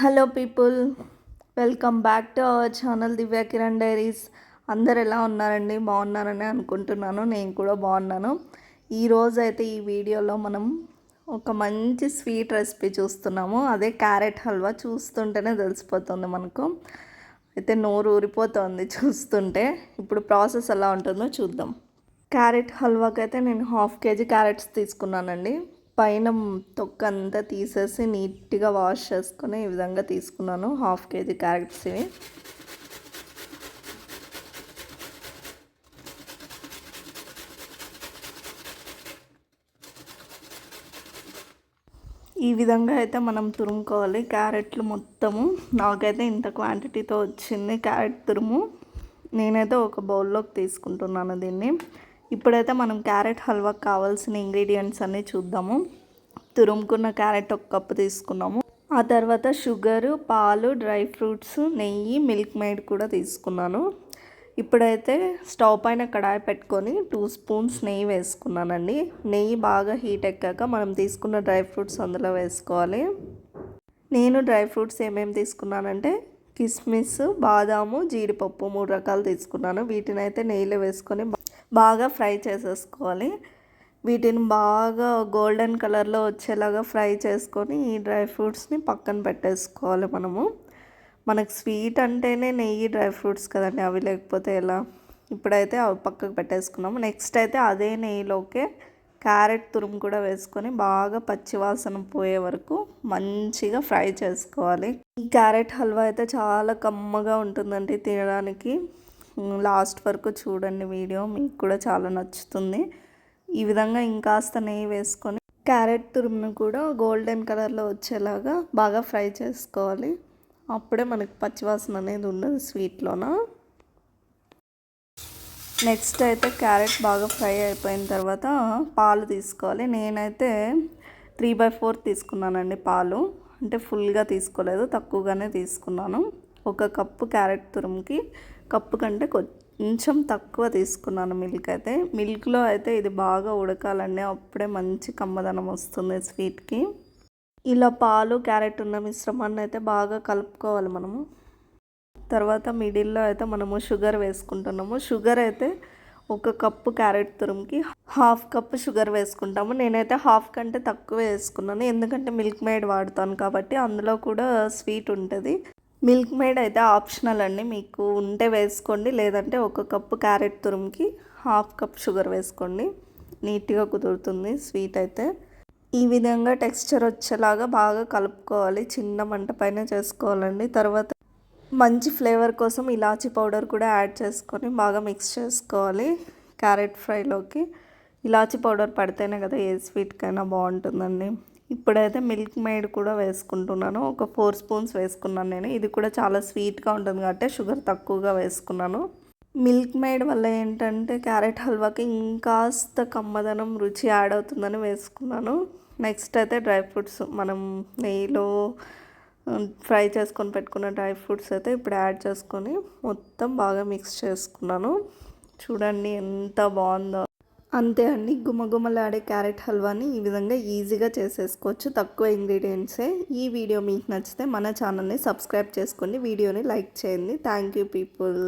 Hello people welcome back to our channel Divya Kiran diaries. అందరు ఎలా ఉన్నారండి? బాగున్నారని అనుకుంటున్నాను. నేను కూడా బాగున్నాను. ఈరోజు అయితే ఈ వీడియోలో మనం ఒక మంచి స్వీట్ రెసిపీ చూస్తున్నాము. అదే క్యారెట్ హల్వా చూస్తుంటేనే తెలిసిపోతుంది మనకు. అయితే నోరు ఊరిపోతుంది చూస్తుంటే. ఇప్పుడు ప్రాసెస్ ఎలా ఉంటుందో చూద్దాం. క్యారెట్ హల్వాకి అయితే నేను హాఫ్ కేజీ క్యారెట్స్ తీసుకున్నానండి. పైన తొక్క అంతా తీసేసి నీట్గా వాష్ చేసుకొని ఈ విధంగా తీసుకున్నాను. హాఫ్ కేజీ క్యారెట్స్ ఇవి. ఈ విధంగా అయితే మనం తురుముకోవాలి. క్యారెట్లు మొత్తము. నాకైతే ఇంత క్వాంటిటీతో వచ్చింది క్యారెట్ తురుము. నేనైతే ఒక బౌల్లోకి తీసుకుంటున్నాను దీన్ని. ఇప్పుడైతే మనం క్యారెట్ హల్వాకి కావాల్సిన ఇంగ్రీడియంట్స్ అన్నీ చూద్దాము. తురుముకున్న క్యారెట్ ఒక కప్పు తీసుకున్నాము. ఆ తర్వాత షుగరు పాలు డ్రై ఫ్రూట్స్ నెయ్యి మిల్క్ మేడ్ కూడా తీసుకున్నాను. ఇప్పుడైతే స్టవ్ పైన కడాయి పెట్టుకొని టూ స్పూన్స్ నెయ్యి వేసుకున్నానండి. నెయ్యి బాగా హీట్ ఎక్కాక మనం తీసుకున్న డ్రై ఫ్రూట్స్ అందులో వేసుకోవాలి. నేను డ్రై ఫ్రూట్స్ ఏమేమి తీసుకున్నానంటే కిస్మిస్ బాదాము జీడిపప్పు మూడు రకాలు తీసుకున్నాను. వీటిని అయితే నెయ్యిలో వేసుకొని బాగా ఫ్రై చేసేసుకోవాలి. వీటిని బాగా గోల్డెన్ కలర్లో వచ్చేలాగా ఫ్రై చేసుకొని ఈ డ్రై ఫ్రూట్స్ని పక్కన పెట్టేసుకోవాలి మనము. మనకు స్వీట్ అంటేనే నెయ్యి డ్రై ఫ్రూట్స్ కదండి. అవి లేకపోతే ఎలా? ఇప్పుడైతే అవి పక్కకు పెట్టేసుకున్నాము. నెక్స్ట్ అయితే అదే నెయ్యిలోకే క్యారెట్ తురుము కూడా వేసుకొని బాగా పచ్చివాసన పోయే వరకు మంచిగా ఫ్రై చేసుకోవాలి. ఈ క్యారెట్ హల్వా అయితే చాలా కమ్మగా ఉంటుందండి తినడానికి. లాస్ట్ వరకు చూడండి వీడియో మీకు కూడా చాలా నచ్చుతుంది. ఈ విధంగా ఇంకాస్త నెయ్యి వేసుకొని క్యారెట్ తురుమును కూడా గోల్డెన్ కలర్లో వచ్చేలాగా బాగా ఫ్రై చేసుకోవాలి. అప్పుడే మనకి పచ్చివాసన అనేది ఉండదు స్వీట్లోన నెక్స్ట్ అయితే క్యారెట్ బాగా ఫ్రై అయిపోయిన తర్వాత పాలు తీసుకోవాలి. నేనైతే త్రీ బై ఫోర్ తీసుకున్నానండి పాలు. అంటే ఫుల్గా తీసుకోలేదు తక్కువగానే తీసుకున్నాను. ఒక కప్పు క్యారెట్ తురుముకి కప్పు కంటే కొంచెం తక్కువ తీసుకున్నాను మిల్క్ అయితే. మిల్క్లో అయితే ఇది బాగా ఉడకాలండి. అప్పుడే మంచి కమ్మదనం వస్తుంది స్వీట్కి. ఇలా పాలు క్యారెట్ ఉన్న మిశ్రమాన్ని అయితే బాగా కలుపుకోవాలి మనము. తర్వాత మిడిల్లో అయితే మనము షుగర్ వేసుకుంటున్నాము. షుగర్ అయితే ఒక కప్పు క్యారెట్ తురుముకి హాఫ్ కప్పు షుగర్ వేసుకుంటాము. నేనైతే హాఫ్ కంటే తక్కువ వేసుకున్నాను. ఎందుకంటే మిల్క్ మేడ్ వాడతాను కాబట్టి అందులో కూడా స్వీట్ ఉంటుంది. మిల్క్ మేడ్ అయితే ఆప్షనల్ అండి. మీకు ఉంటే వేసుకోండి. లేదంటే ఒక కప్పు క్యారెట్ తురుముకి హాఫ్ కప్ షుగర్ వేసుకోండి. నీట్గా కుదురుతుంది. స్వీట్ అయితే. ఈ విధంగా టెక్స్చర్ వచ్చేలాగా బాగా కలుపుకోవాలి. చిన్న మంట పైన చేసుకోవాలండి. తర్వాత మంచి ఫ్లేవర్ కోసం ఇలాచీ పౌడర్ కూడా యాడ్ చేసుకొని బాగా మిక్స్ చేసుకోవాలి. క్యారెట్ ఫ్రైలోకి. ఇలాచీ పౌడర్ పడితేనే కదా ఏ స్వీట్కైనా బాగుంటుందండి. ఇప్పుడైతే మిల్క్ మేడ్ కూడా వేసుకుంటున్నాను. ఒక ఫోర్ స్పూన్స్ వేసుకున్నాను నేను. ఇది కూడా చాలా స్వీట్గా ఉంటుంది కాబట్టి షుగర్ తక్కువగా వేసుకున్నాను. మిల్క్ మేడ్ వల్ల ఏంటంటే క్యారెట్ హల్వాకి ఇంకాస్త కమ్మదనం రుచి యాడ్ అవుతుందని వేసుకున్నాను. నెక్స్ట్ అయితే డ్రై ఫ్రూట్స్. మనం నెయ్యిలో ఫ్రై చేసుకొని పెట్టుకున్న డ్రై ఫ్రూట్స్ అయితే ఇప్పుడు యాడ్ చేసుకొని మొత్తం బాగా మిక్స్ చేసుకున్నాను. చూడండి ఎంత బాగుందో. అంతే అండి. గుమగుమలాడే క్యారెట్ హల్వాని ఈ విధంగా ఈజీగా చేసేసుకోవచ్చు. తక్కువ ఇంగ్రీడియంట్సే. ఈ వీడియో మీకు నచ్చితే మన ఛానల్ని సబ్స్క్రైబ్ చేసుకోండి. వీడియోని లైక్ చేయండి. Thank you people.